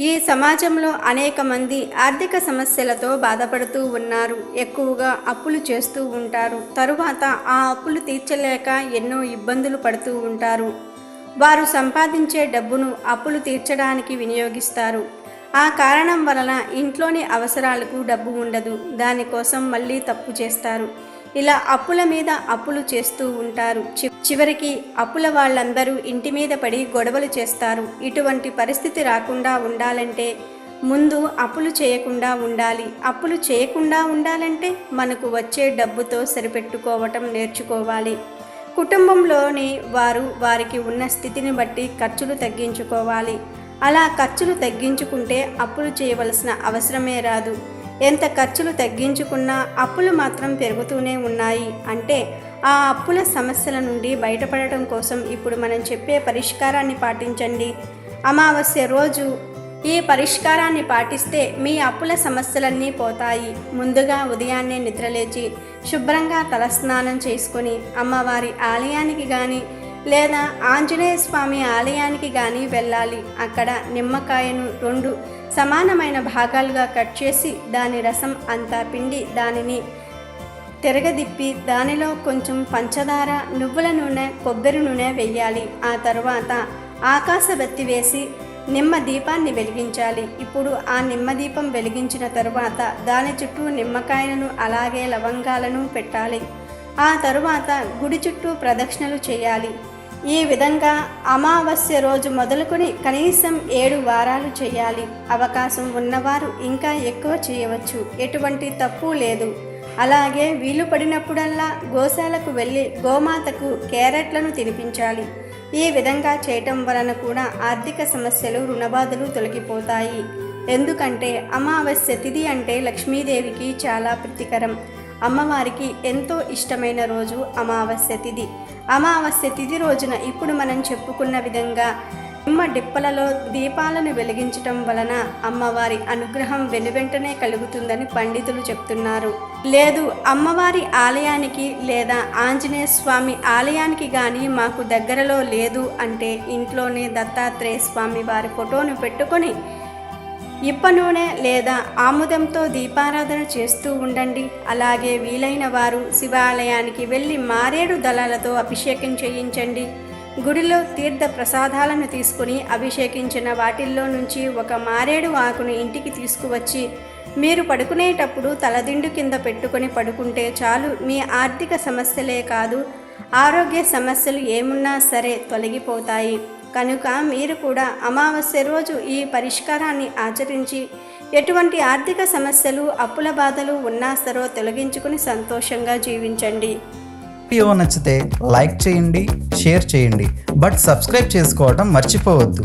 ఈ సమాజంలో అనేక మంది ఆర్థిక సమస్యలతో బాధపడుతూ ఉన్నారు. ఎక్కువగా అప్పులు చేస్తూ ఉంటారు. తరువాత ఆ అప్పులు తీర్చలేక ఎన్నో ఇబ్బందులు పడుతూ ఉంటారు. వారు సంపాదించే డబ్బును అప్పులు తీర్చడానికి వినియోగిస్తారు. ఆ కారణం వలన ఇంట్లోని అవసరాలకు డబ్బు ఉండదు. దానికోసం మళ్ళీ తప్పు చేస్తారు. ఇలా అప్పుల మీద అప్పులు చేస్తూ ఉంటారు. చివరికి అప్పుల వాళ్ళందరూ ఇంటి మీద పడి గొడవలు చేస్తారు. ఇటువంటి పరిస్థితి రాకుండా ఉండాలంటే ముందు అప్పులు చేయకుండా ఉండాలి. అప్పులు చేయకుండా ఉండాలంటే మనకు వచ్చే డబ్బుతో సరిపెట్టుకోవటం నేర్చుకోవాలి. కుటుంబంలోని వారు వారికి ఉన్న స్థితిని బట్టి ఖర్చులు తగ్గించుకోవాలి. అలా ఖర్చులు తగ్గించుకుంటే అప్పులు చేయవలసిన అవసరమే రాదు. ఎంత ఖర్చులు తగ్గించుకున్నా అప్పులు మాత్రం పెరుగుతూనే ఉన్నాయి అంటే ఆ అప్పుల సమస్యల నుండి బయటపడటం కోసం ఇప్పుడు మనం చెప్పే పరిష్కారాన్ని పాటించండి. అమావాస్య రోజు ఈ పరిష్కారాన్ని పాటిస్తే మీ అప్పుల సమస్యలన్నీ పోతాయి. ముందుగా ఉదయాన్నే నిద్రలేచి శుభ్రంగా తలస్నానం చేసుకొని అమ్మవారి ఆలయానికి కానీ లేదా ఆంజనేయ స్వామి ఆలయానికి కానీ వెళ్ళాలి. అక్కడ నిమ్మకాయను రెండు సమానమైన భాగాలుగా కట్ చేసి దాని రసం అంతా పిండి దానిని తిరగదిప్పి దానిలో కొంచెం పంచదార నువ్వుల నూనె కొబ్బరి నూనె వేయాలి. ఆ తర్వాత ఆకాశ బత్తి వేసి నిమ్మ దీపాన్ని వెలిగించాలి. ఇప్పుడు ఆ నిమ్మ దీపం వెలిగించిన తరువాత దాని చుట్టూ నిమ్మకాయలను అలాగే లవంగాలను పెట్టాలి. ఆ తరువాత గుడి చుట్టూ ప్రదక్షిణలు చేయాలి. ఈ విధంగా అమావాస్య రోజు మొదలుకొని కనీసం ఏడు వారాలు చేయాలి. అవకాశం ఉన్నవారు ఇంకా ఎక్కువ చేయవచ్చు. ఎటువంటి తప్పు లేదు. అలాగే వీలు పడినప్పుడల్లా గోశాలకు వెళ్ళి గోమాతకు క్యారెట్లను తినిపించాలి. ఈ విధంగా చేయటం వలన కూడా ఆర్థిక సమస్యలు రుణబాధలు తొలగిపోతాయి. ఎందుకంటే అమావాస్య తిథి అంటే లక్ష్మీదేవికి చాలా ప్రీతికరం. అమ్మవారికి ఎంతో ఇష్టమైన రోజు అమావాస్య తిథి. అమావాస్య తిథి రోజున ఇప్పుడు మనం చెప్పుకున్న విధంగా నిమ్మ డిప్పలలో దీపాలను వెలిగించటం వలన అమ్మవారి అనుగ్రహం వెనువెంటనే కలుగుతుందని పండితులు చెప్తున్నారు. లేదు అమ్మవారి ఆలయానికి లేదా ఆంజనేయ స్వామి ఆలయానికి కానీ మాకు దగ్గరలో లేదు అంటే ఇంట్లోనే దత్తాత్రేయ స్వామి వారి ఫోటోను పెట్టుకొని ఇప్ప నూనె లేదా ఆముదంతో దీపారాధన చేస్తూ ఉండండి. అలాగే వీలైన వారు శివాలయానికి వెళ్ళి మారేడు దళాలతో అభిషేకం చేయించండి. గుడిలో తీర్థ ప్రసాదాలను తీసుకుని అభిషేకించిన వాటిల్లో నుంచి ఒక మారేడు ఆకును ఇంటికి తీసుకువచ్చి మీరు పడుకునేటప్పుడు తలదిండు కింద పెట్టుకొని పడుకుంటే చాలు. మీ ఆర్థిక సమస్యలే కాదు ఆరోగ్య సమస్యలు ఏమున్నా సరే తొలగిపోతాయి. కనుక మీరు కూడా అమావాస్య రోజు ఈ పరిష్కారాన్ని ఆచరించి ఎటువంటి ఆర్థిక సమస్యలు అప్పుల బాధలు ఉన్నా సరో తొలగించుకుని సంతోషంగా జీవించండి. వీడియో నచ్చితే లైక్ చేయండి షేర్ చేయండి. బట్ సబ్స్క్రైబ్ చేసుకోవడం మర్చిపోవద్దు.